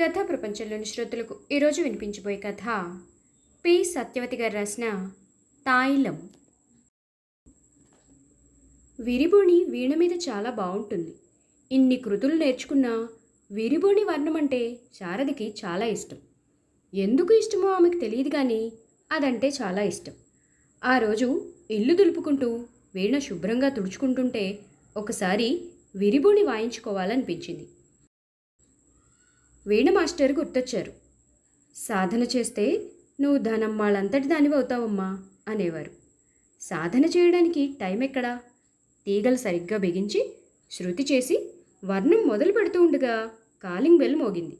కథా ప్రపంచంలోని శ్రోతలకు ఈరోజు వినిపించబోయే కథ పి. సత్యవతి గారు రాసిన తాయిలం. విరిబోణి వీణ మీద చాలా బాగుంటుంది ఇన్ని కృతులు నేర్చుకున్న విరిబోణి వర్ణం అంటే శారదకి చాలా ఇష్టం. ఎందుకు ఇష్టమో ఆమెకు తెలియదు కానీ అదంటే చాలా ఇష్టం. ఆ రోజు ఇల్లు దులుపుకుంటూ వీణ శుభ్రంగా తుడుచుకుంటుంటే ఒకసారి విరిబోణి వాయించుకోవాలనిపించింది. వీణ మాస్టర్ గుర్తొచ్చారు. సాధన చేస్తే నువ్వు ధనమ్మాళ్ళంతటి దానివి అవుతావమ్మా అనేవారు. సాధన చేయడానికి టైం ఎక్కడా? తీగలు సరిగ్గా బిగించి శృతి చేసి వర్ణం మొదలు పెడుతూ ఉండగా కాలింగ్ బెల్ మోగింది.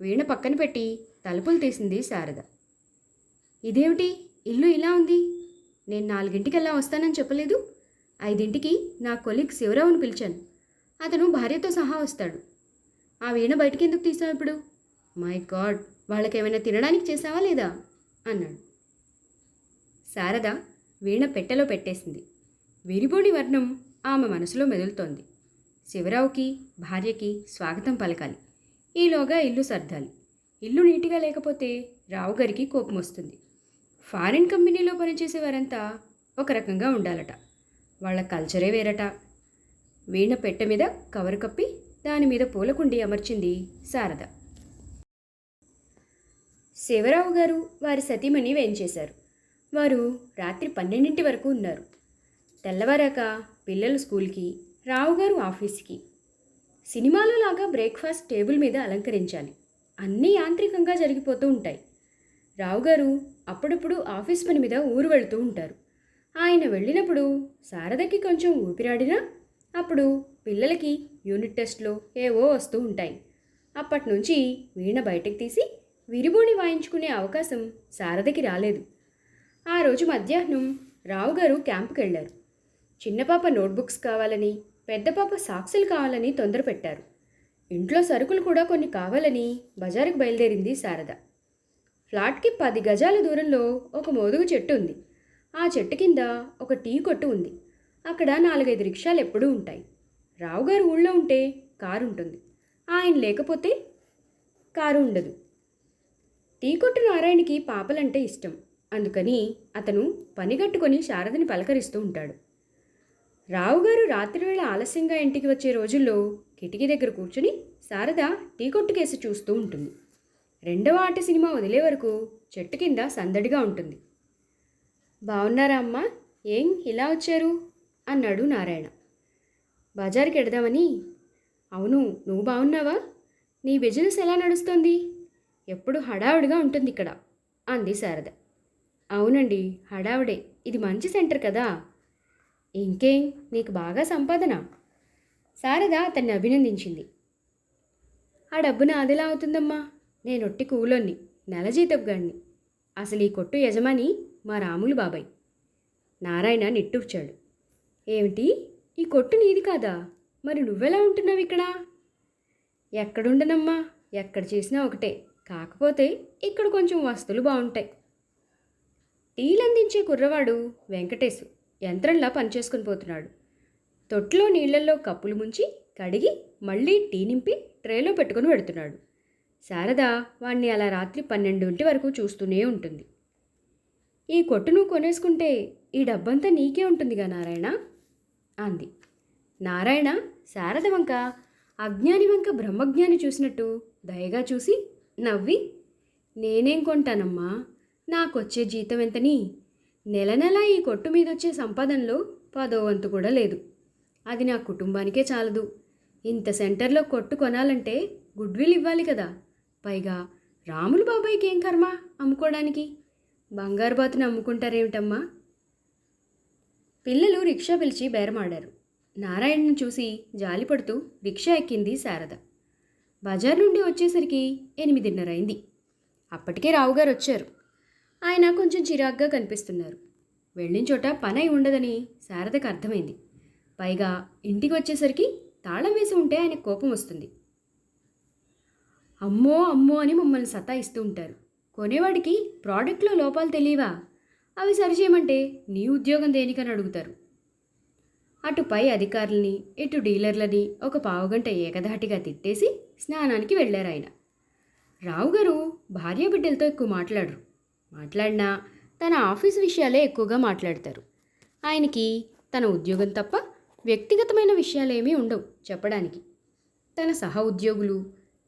వీణ పక్కన పెట్టి తలుపులు తీసింది శారద. ఇదేమిటి? ఇల్లు ఇలా ఉంది? నేను నాలుగింటికల్లా వస్తానని చెప్పలేదు? ఐదింటికి నా కొలీగ్ శివరావుని పిలిచాను. అతను భార్యతో సహా వస్తాడు. ఆ వీణ బయటికి ఎందుకు తీసావు ఇప్పుడు? మై గాడ్ వాళ్ళకేమైనా తినడానికి చేసావా లేదా? అన్నాడు. శారద వీణ పెట్టెలో పెట్టేసింది. విరిబోడి వర్ణం ఆమె మనసులో మెదులుతోంది. శివరావుకి భార్యకి స్వాగతం పలకాలి. ఈలోగా ఇల్లు సర్దాలి. ఇల్లు నీట్గా లేకపోతే రావు గారికి కోపం వస్తుంది. ఫారిన్ కంపెనీలో పనిచేసే వారంతా ఒక రకంగా ఉండాలట. వాళ్ళ కల్చరే వేరట. వీణ పెట్టె మీద కవర్ కప్పి దాని మీద పూలకుండి అమర్చింది శారద. శివరావు గారు వారి సతీమణి వేయించేశారు. వారు రాత్రి పన్నెండింటి వరకు ఉన్నారు. తెల్లవారాక పిల్లలు స్కూల్కి రావుగారు ఆఫీస్కి. సినిమాలో లాగా బ్రేక్ఫాస్ట్ టేబుల్ మీద అలంకరించాలి. అన్నీ యాంత్రికంగా జరిగిపోతూ ఉంటాయి. రావుగారు అప్పుడప్పుడు ఆఫీస్ పని మీద ఊరు వెళుతూ ఉంటారు. ఆయన వెళ్ళినప్పుడు శారదకి కొంచెం ఊపిరాడినా అప్పుడు పిల్లలకి యూనిట్ టెస్ట్లో ఏవో వస్తూ ఉంటాయి. అప్పటి నుంచి వీణ బయటకు తీసి విరిబోని వాయించుకునే అవకాశం శారదకి రాలేదు. ఆ రోజు మధ్యాహ్నం రావుగారు క్యాంపుకి వెళ్ళారు చిన్న పాప నోట్బుక్స్ కావాలని పెద్ద పాప సాక్సులు కావాలని తొందర పెట్టారు ఇంట్లో సరుకులు కూడా కొన్ని కావాలని బజారుకు బయలుదేరింది శారద. ఫ్లాట్కి పది గజాల దూరంలో ఒక మోదుగు చెట్టు ఉంది. ఆ చెట్టు కింద ఒక టీ కొట్టు ఉంది. అక్కడ నాలుగైదు రిక్షాలు ఎప్పుడూ ఉంటాయి. రావుగారు ఊళ్ళో ఉంటే కారు ఉంటుంది ఆయన లేకపోతే కారు ఉండదు టీ కొట్టు నారాయణకి పాపలంటే ఇష్టం. అందుకని అతను పనిగట్టుకొని శారదని పలకరిస్తూ ఉంటాడు. రావుగారు రాత్రివేళ ఆలస్యంగా ఇంటికి వచ్చే రోజుల్లో కిటికీ దగ్గర కూర్చుని శారద టీ కొట్టుకేసి చూస్తూ ఉంటుంది. రెండవ ఆట సినిమా వదిలే వరకు చెట్టు కింద సందడిగా ఉంటుంది. బాగున్నారా అమ్మా? ఏం ఇలా వచ్చారు? అన్నాడు నారాయణ. బజార్కి ఎడదామని అవును నువ్వు బాగున్నావా నీ బిజినెస్ ఎలా నడుస్తుంది? ఎప్పుడు హడావుడిగా ఉంటుంది ఇక్కడ అంది శారద. అవునండి హడావుడే. ఇది మంచి సెంటర్ కదా. ఇంకేం నీకు బాగా సంపాదన? శారద అతన్ని అభినందించింది. ఆ డబ్బు నాదిలా అవుతుందమ్మా? నేను ఒట్టి కూలోని నెల జీతపు గాడిని. అసలు ఈ కొట్టు యజమాని మా రాములు బాబాయ్. నారాయణ నిట్టూర్చాడు. ఏమిటి? ఈ కొట్టు నీది కాదా? మరి నువ్వెలా ఉంటున్నావు ఇక్కడ? ఎక్కడుండనమ్మా? ఎక్కడ చేసినా ఒకటే. కాకపోతే ఇక్కడ కొంచెం వస్తువులు బాగుంటాయి. టీలు అందించే కుర్రవాడు వెంకటేశు యంత్రంలా పనిచేసుకుని పోతున్నాడు. తొట్టులో నీళ్ళలో కప్పులు ముంచి కడిగి మళ్ళీ టీ నింపి ట్రేలో పెట్టుకుని పెడుతున్నాడు. శారద వాణ్ణి అలా రాత్రి పన్నెండింటి వరకు చూస్తూనే ఉంటుంది. ఈ కొట్టు నువ్వు కొనేసుకుంటే ఈ డబ్బంతా నీకే ఉంటుందిగా నారాయణ? అంది. నారాయణ శారద వంక అజ్ఞాని వంక బ్రహ్మజ్ఞాని చూసినట్టు దయగా చూసి నవ్వి నేనేం కొంటానమ్మా? నాకొచ్చే జీతం ఎంతని? నెల నెల ఈ కొట్టు మీద వచ్చే సంపాదనలో పదో వంతు కూడా లేదు. అది నా కుటుంబానికే చాలదు. ఇంత సెంటర్లో కొట్టు కొనాలంటే గుడ్విల్ ఇవ్వాలి కదా. పైగా రాములు బాబాయ్కి ఏం కర్మ అమ్ముకోవడానికి బంగారు బాతుని అమ్ముకుంటారేమిటమ్మా? పిల్లలు రిక్షా పిలిచి బేరమాడారు. నారాయణను చూసి జాలిపడుతూ రిక్షా ఎక్కింది శారద. బజార్ నుండి వచ్చేసరికి ఎనిమిదిన్నర అయింది అప్పటికే రావుగారు వచ్చారు. ఆయన కొంచెం చిరాగ్గా కనిపిస్తున్నారు. వెళ్ళిన చోట పని అయి ఉండదని శారదకు అర్థమైంది. పైగా ఇంటికి వచ్చేసరికి తాళం వేసి ఉంటే ఆయన కోపం వస్తుంది. అమ్మో అమ్మో అని మమ్మల్ని సతాయిస్తూ ఉంటారు. కొనేవాడికి ప్రోడక్ట్లో లోపాలు తెలియవా? అవి సరిచేయమంటే నీ ఉద్యోగం దేనికని అడుగుతారు? అటు పై అధికారులని ఇటు డీలర్లని ఒక పావుగంట ఏకధాటిగా తిట్టేసి స్నానానికి వెళ్ళారు ఆయన రావు గారు భార్య బిడ్డలతో ఎక్కువ మాట్లాడరు. మాట్లాడినా తన ఆఫీస్ విషయాలే ఎక్కువగా మాట్లాడతారు. ఆయనకి తన ఉద్యోగం తప్ప వ్యక్తిగతమైన విషయాలేమీ ఉండవు చెప్పడానికి. తన సహ ఉద్యోగులు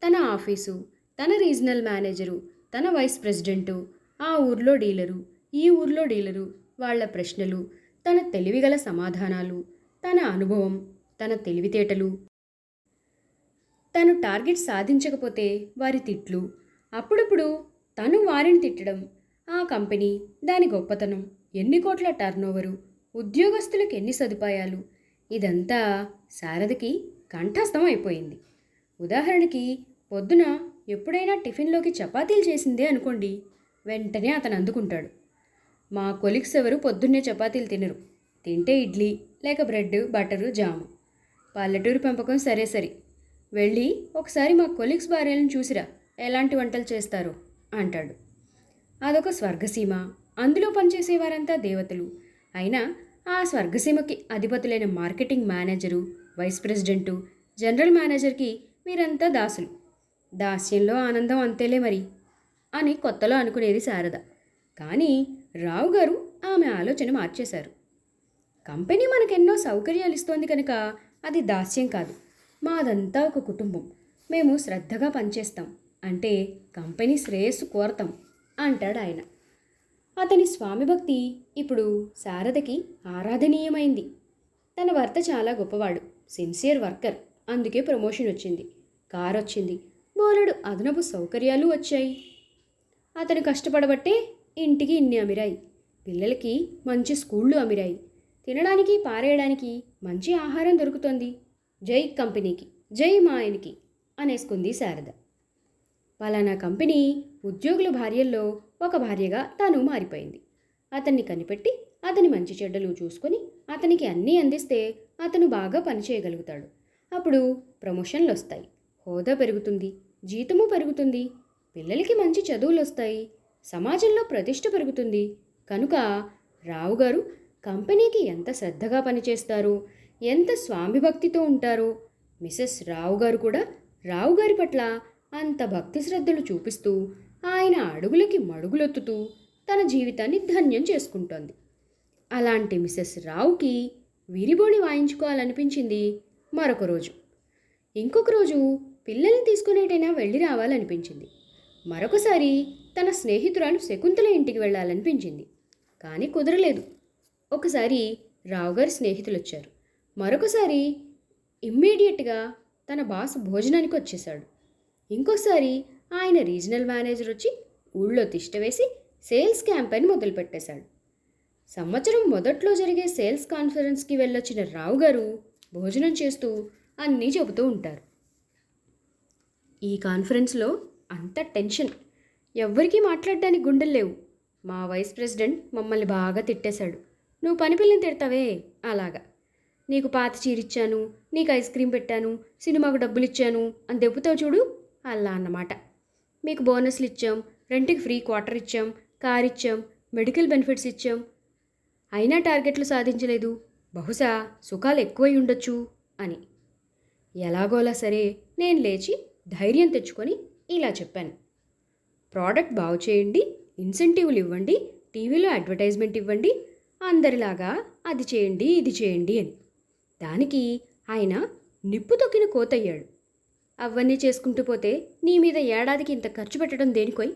తన ఆఫీసు తన రీజనల్ మేనేజరు తన వైస్ ప్రెసిడెంటు ఆ ఊర్లో డీలరు ఈ ఊర్లో డీలరు వాళ్ళ ప్రశ్నలు తన తెలివిగల సమాధానాలు తన అనుభవం తన తెలివితేటలు. తను టార్గెట్ సాధించకపోతే వారి తిట్లు. అప్పుడప్పుడు తను వారిని తిట్టడం ఆ కంపెనీ దాని గొప్పతనం ఎన్ని కోట్ల టర్నోవరు ఉద్యోగస్తులకు ఎన్ని సదుపాయాలు ఇదంతా శారదకి కంఠస్థం అయిపోయింది. ఉదాహరణకి పొద్దున ఎప్పుడైనా టిఫిన్లోకి చపాతీలు చేసిందే అనుకోండి వెంటనే అతను అందుకుంటాడు. మా కొలిక్స్ ఎవరు పొద్దున్నే చపాతీలు తినరు. తింటే ఇడ్లీ లేక బ్రెడ్ బటరు జాము. పల్లెటూరు పెంపకం సరే సరి. వెళ్ళి ఒకసారి మా కొలీగ్స్ భార్యలను చూసిరా ఎలాంటి వంటలు చేస్తారో అంటాడు. అదొక స్వర్గసీమ. అందులో పనిచేసేవారంతా దేవతలు. అయినా ఆ స్వర్గసీమకి అధిపతులైన marketing manager vice president general మేనేజర్కి వీరంతా దాసులు. దాస్యంలో ఆనందం అంతేలే మరి అని కొత్తలో అనుకునేది శారద. కానీ రావు గారు ఆమె ఆలోచన మార్చేశారు. కంపెనీ మనకెన్నో సౌకర్యాలు ఇస్తోంది కనుక అది దాస్యం కాదు. మాదంతా ఒక కుటుంబం. మేము శ్రద్ధగా పనిచేస్తాం. అంటే కంపెనీ శ్రేయస్సు కోరతాం అంటాడు ఆయన. అతని స్వామి భక్తి ఇప్పుడు శారదకి ఆరాధనీయమైంది. తన భర్త చాలా గొప్పవాడు. Sincere worker. అందుకే ప్రమోషన్ వచ్చింది. కారు వచ్చింది బోలెడు అదనపు సౌకర్యాలు వచ్చాయి. అతను కష్టపడబట్టే ఇంటికి ఇన్ని అమిరాయి. పిల్లలకి మంచి స్కూళ్ళు అమిరాయి. తినడానికి పారేయడానికి మంచి ఆహారం దొరుకుతోంది. జై కంపెనీకి జై మా ఆయనకి అనేసుకుంది శారద. పలానా కంపెనీ ఉద్యోగుల భార్యల్లో ఒక భార్యగా తాను మారిపోయింది. అతన్ని కనిపెట్టి అతని మంచి చెడ్డలు చూసుకొని అతనికి అన్నీ అందిస్తే అతను బాగా పనిచేయగలుగుతాడు అప్పుడు ప్రమోషన్లు వస్తాయి హోదా పెరుగుతుంది. జీతము పెరుగుతుంది. పిల్లలకి మంచి చదువులు వస్తాయి సమాజంలో ప్రతిష్ట పెరుగుతుంది. కనుక రావు గారు కంపెనీకి ఎంత శ్రద్ధగా పనిచేస్తారో? ఎంత స్వామి భక్తితో ఉంటారో? మిసెస్ రావు గారు కూడా రావు గారి పట్ల అంత భక్తి శ్రద్ధలు చూపిస్తూ ఆయన అడుగులకి మడుగులొత్తుతూ తన జీవితాన్ని ధన్యం చేసుకుంటోంది. అలాంటి మిసెస్ రావుకి విరిబోణి వాయించుకోవాలనిపించింది మరొక రోజు. ఇంకొక రోజు పిల్లల్ని తీసుకునేటైనా వెళ్ళి రావాలనిపించింది. మరొకసారి తన స్నేహితురాలు శకుంతల ఇంటికి వెళ్ళాలనిపించింది. కానీ కుదరలేదు. ఒకసారి రావుగారి స్నేహితులు వచ్చారు మరొకసారి ఇమ్మీడియట్గా తన బాస్ భోజనానికి వచ్చేశాడు. ఇంకోసారి ఆయన రీజనల్ మేనేజర్ వచ్చి ఊళ్ళో తిష్టవేసి సేల్స్ క్యాంపెయిన్ మొదలుపెట్టేశాడు. సంవత్సరం మొదట్లో జరిగే సేల్స్ కాన్ఫరెన్స్కి వెళ్ళొచ్చిన రావు గారు భోజనం చేస్తూ అన్నీ చెబుతూ ఉంటారు. ఈ కాన్ఫరెన్స్లో అంత టెన్షన్ ఎవ్వరికీ మాట్లాడడానికి గుండెలు లేవు. మా వైస్ ప్రెసిడెంట్ మమ్మల్ని బాగా తిట్టేశాడు. నువ్వు పని పిల్లని తిడతావే అలాగా. నీకు పాత చీరిచ్చాను నీకు ఐస్ క్రీమ్ పెట్టాను సినిమాకు డబ్బులు ఇచ్చాను అని దెబ్బతావు చూడు అలా అన్నమాట. మీకు బోనస్లు ఇచ్చాం రెంట్కి ఫ్రీ క్వార్టర్ ఇచ్చాం కార్ ఇచ్చాం మెడికల్ బెనిఫిట్స్ ఇచ్చాం. అయినా టార్గెట్లు సాధించలేదు. బహుశా సుఖాలు ఎక్కువై ఉండొచ్చు అని. ఎలాగోలా సరే నేను లేచి ధైర్యం తెచ్చుకొని ఇలా చెప్పాను. ప్రోడక్ట్ బాగు చేయండి ఇన్సెంటివ్లు ఇవ్వండి టీవీలో అడ్వర్టైజ్మెంట్ ఇవ్వండి అందరిలాగా అది చేయండి ఇది చేయండి అని. దానికి ఆయన నిప్పు తొక్కిన కోతయ్యాడు. అవన్నీ చేసుకుంటూ పోతే నీ మీద ఏడాదికి ఇంత ఖర్చు పెట్టడం దేనికోయ్?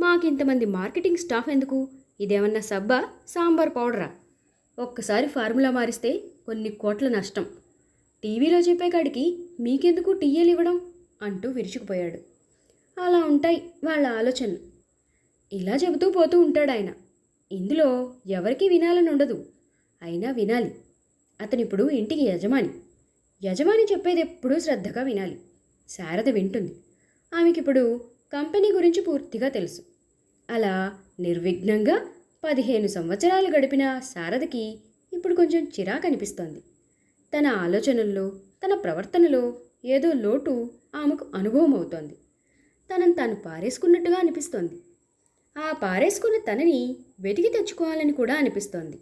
మాకింతమంది మార్కెటింగ్ స్టాఫ్ ఎందుకు? ఇదేమన్నా సబ్బా సాంబార్ పౌడరా? ఒక్కసారి ఫార్ములా మారిస్తే కొన్ని కోట్ల నష్టం. టీవీలో చెప్పే కాడికి మీకెందుకు టీఏలు ఇవ్వడం? అంటూ విరుచుకుపోయాడు. అలా ఉంటాయి వాళ్ళ ఆలోచనలు. ఇలా చెబుతూ పోతూ ఉంటాడు ఆయన. ఇందులో ఎవరికి వినాలని ఉండదు. అయినా వినాలి. అతనిప్పుడు ఇంటికి యజమాని. యజమాని చెప్పేది ఎప్పుడూ శ్రద్ధగా వినాలి. శారద వింటుంది. ఆమెకిప్పుడు కంపెనీ గురించి పూర్తిగా తెలుసు. అలా నిర్విఘ్నంగా పదిహేను సంవత్సరాలు గడిపిన శారదకి ఇప్పుడు కొంచెం చిరాకు అనిపిస్తోంది తన ఆలోచనల్లో తన ప్రవర్తనలో ఏదో లోటు ఆమెకు అనుభవం అవుతోంది తనను తాను పారేసుకున్నట్టుగా అనిపిస్తోంది. ఆ పారేసుకున్న తనని వెతికి తెచ్చుకోవాలని కూడా అనిపిస్తోంది.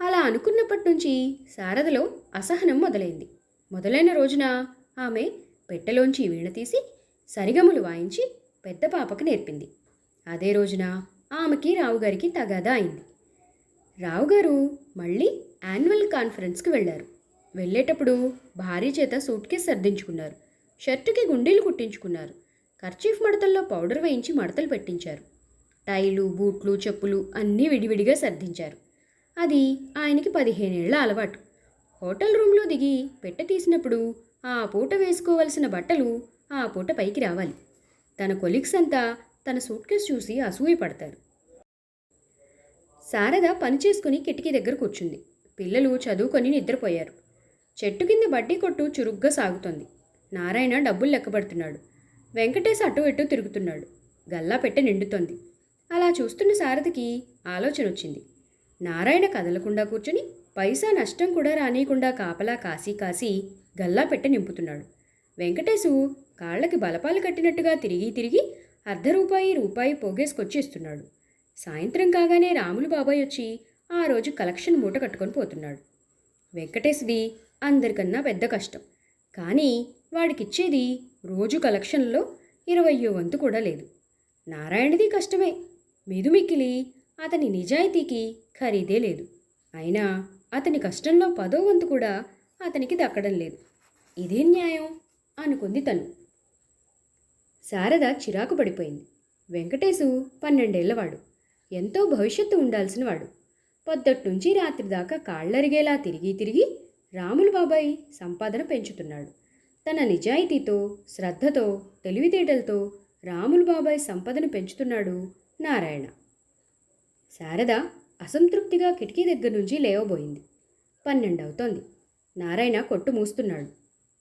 అలా అనుకున్నప్పటి నుంచి శారదలో అసహనం మొదలైంది. మొదలైన రోజున ఆమె పెట్టెలోంచి వీణ తీసి సరిగములు వాయించి పెద్ద పాపకు నేర్పింది. అదే రోజున ఆమెకి రావుగారికి తగాదా అయింది. రావుగారు మళ్ళీ యాన్యువల్ కాన్ఫరెన్స్కి వెళ్ళారు. వెళ్ళేటప్పుడు భార్య చేత సూట్ కేస్ సర్దించుకున్నారు. షర్టుకి గుండీలు కుట్టించుకున్నారు. కర్చీఫ్ మడతల్లో పౌడర్ వేయించి మడతలు పెట్టించారు. టైలు బూట్లు చెప్పులు అన్నీ విడివిడిగా సర్దించారు. అది ఆయనకి పదిహేనేళ్ళ అలవాటు. హోటల్ రూమ్లో దిగి పెట్టె తీసినప్పుడు ఆ పూట వేసుకోవలసిన బట్టలు ఆ పూట పైకి రావాలి. తన కొలీగ్స్ అంతా తన సూట్ కేస్ చూసి అసూయపడతారు. శారద పని చేసుకుని కిటికీ దగ్గర కూర్చుంది. పిల్లలు చదువుకొని నిద్రపోయారు. చెట్టు కింద బడ్డీ కొట్టు చురుగ్గా సాగుతోంది. నారాయణ డబ్బులు లెక్కబడుతున్నాడు వెంకటేష్ అటు ఇటు తిరుగుతున్నాడు. గల్లా పెట్టె నిండుతోంది. అలా చూస్తున్న సారథికి ఆలోచన వచ్చింది నారాయణ కదలకుండా కూర్చుని పైసా నష్టం కూడా రానియకుండా కాపలా కాసి కాసి గల్లా పెట్టె నింపుతున్నాడు. వెంకటేశు కాళ్ళకి బలపాలు కట్టినట్టుగా తిరిగి తిరిగి అర్ధ రూపాయి రూపాయి పోగేసుకొచ్చి ఇస్తున్నాడు సాయంత్రం కాగానే రాములు బాబాయ్ వచ్చి ఆ రోజు కలెక్షన్ మూట కట్టుకొని పోతున్నాడు. వెంకటేశ్ది అందరికన్నా పెద్ద కష్టం. కానీ వాడికిచ్చేది రోజు కలెక్షన్లో ఇరవయో వంతు కూడా లేదు. నారాయణది కష్టమే. మిదుమిక్కిలి అతని నిజాయితీకి ఖరీదే లేదు. అయినా అతని కష్టంలో పదో వంతు కూడా అతనికి దక్కడం లేదు. ఇదేం న్యాయం అనుకుంది తను. శారద చిరాకు పడిపోయింది. వెంకటేశు పన్నెండేళ్ళవాడు. ఎంతో భవిష్యత్తు ఉండాల్సినవాడు పొద్దట్నుంచి రాత్రి దాకా కాళ్ళరిగేలా తిరిగి తిరిగి రాములు బాబాయ్ సంపాదన పెంచుతున్నాడు. తన నిజాయితీతో శ్రద్ధతో తెలివితేటలతో రాములు బాబాయ్ సంపదను పెంచుతున్నాడు నారాయణ. శారద అసంతృప్తిగా కిటికీ దగ్గర నుంచి లేవబోయింది. పన్నెండవుతోంది. నారాయణ కొట్టు మూస్తున్నాడు.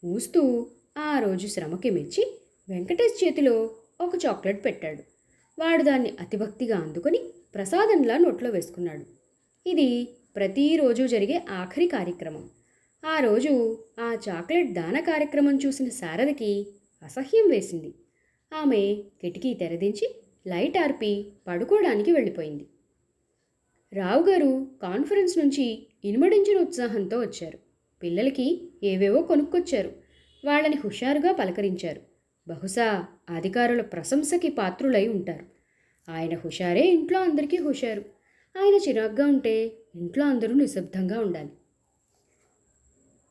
మూస్తూ ఆ రోజు శ్రమకి మెచ్చి వెంకటేష్ చేతిలో ఒక చాక్లెట్ పెట్టాడు. వాడు దాన్ని అతిభక్తిగా అందుకొని ప్రసాదంలా నోట్లో వేసుకున్నాడు. ఇది ప్రతిరోజు జరిగే ఆఖరి కార్యక్రమం. ఆ రోజు ఆ చాక్లెట్ దాన కార్యక్రమం చూసిన శారదకి అసహ్యం వేసింది. ఆమె కిటికీ తెరదించి లైట్ ఆర్పి పడుకోవడానికి వెళ్ళిపోయింది. రావుగారు కాన్ఫరెన్స్ నుంచి ఇనుమడించిన ఉత్సాహంతో వచ్చారు. పిల్లలకి ఏవేవో కొనుక్కొచ్చారు. వాళ్ళని హుషారుగా పలకరించారు. బహుశా అధికారుల ప్రశంసకి పాత్రులై ఉంటారు. ఆయన హుషారే ఇంట్లో అందరికీ హుషారు. ఆయన చిరాగ్గా ఉంటే ఇంట్లో అందరూ నిశ్శబ్దంగా ఉండాలి.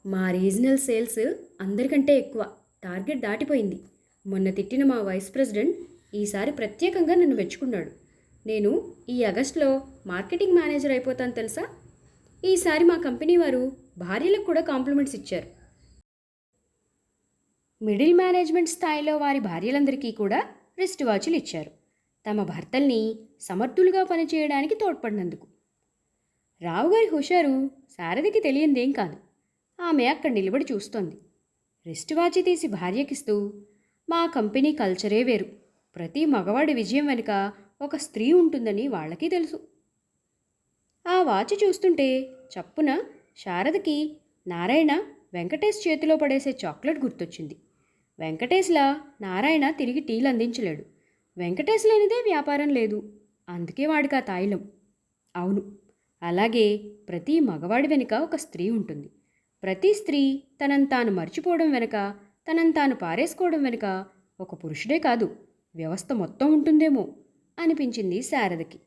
మా రీజనల్ సేల్స్ అందరికంటే ఎక్కువ టార్గెట్ దాటిపోయింది. మొన్న తిట్టిన మా వైస్ ప్రెసిడెంట్ ఈసారి ప్రత్యేకంగా నన్ను మెచ్చుకున్నాడు. నేను ఈ ఆగస్టులో మార్కెటింగ్ మేనేజర్ అయిపోతాను తెలుసా? ఈసారి మా కంపెనీ వారు భార్యలకు కూడా కాంప్లిమెంట్స్ ఇచ్చారు. మిడిల్ మేనేజ్మెంట్ స్థాయిలో వారి భార్యలందరికీ కూడా రిస్ట్ వాచ్లు ఇచ్చారు. తమ భర్తల్ని సమర్థులుగా పనిచేయడానికి తోడ్పడినందుకు. రావుగారి హుషారు సారథికి తెలియందేం కాదు. ఆమె అక్కడ నిలబడి చూస్తోంది. రిస్ట్ వాచి తీసి భార్యకిస్తూ మా కంపెనీ కల్చరే వేరు. ప్రతి మగవాడి విజయం వెనుక ఒక స్త్రీ ఉంటుందని వాళ్ళకి తెలుసు. ఆ వాచి చూస్తుంటే చప్పున శారదకి నారాయణ వెంకటేష్ చేతిలో పడేసే చాక్లెట్ గుర్తొచ్చింది. వెంకటేష్లా నారాయణ తిరిగి టీలు అందించలేడు. వెంకటేష్ లేనిదే వ్యాపారం లేదు. అందుకే వాడికి ఆ తాయిలం. అవును. అలాగే ప్రతి మగవాడి వెనుక ఒక స్త్రీ ఉంటుంది. ప్రతి స్త్రీ తనను తాను మర్చిపోవడం వెనుక తనను తాను పారేసుకోవడం వెనుక ఒక పురుషుడే కాదు వ్యవస్థ మొత్తం ఉంటుందేమో అనిపించింది శారదకి.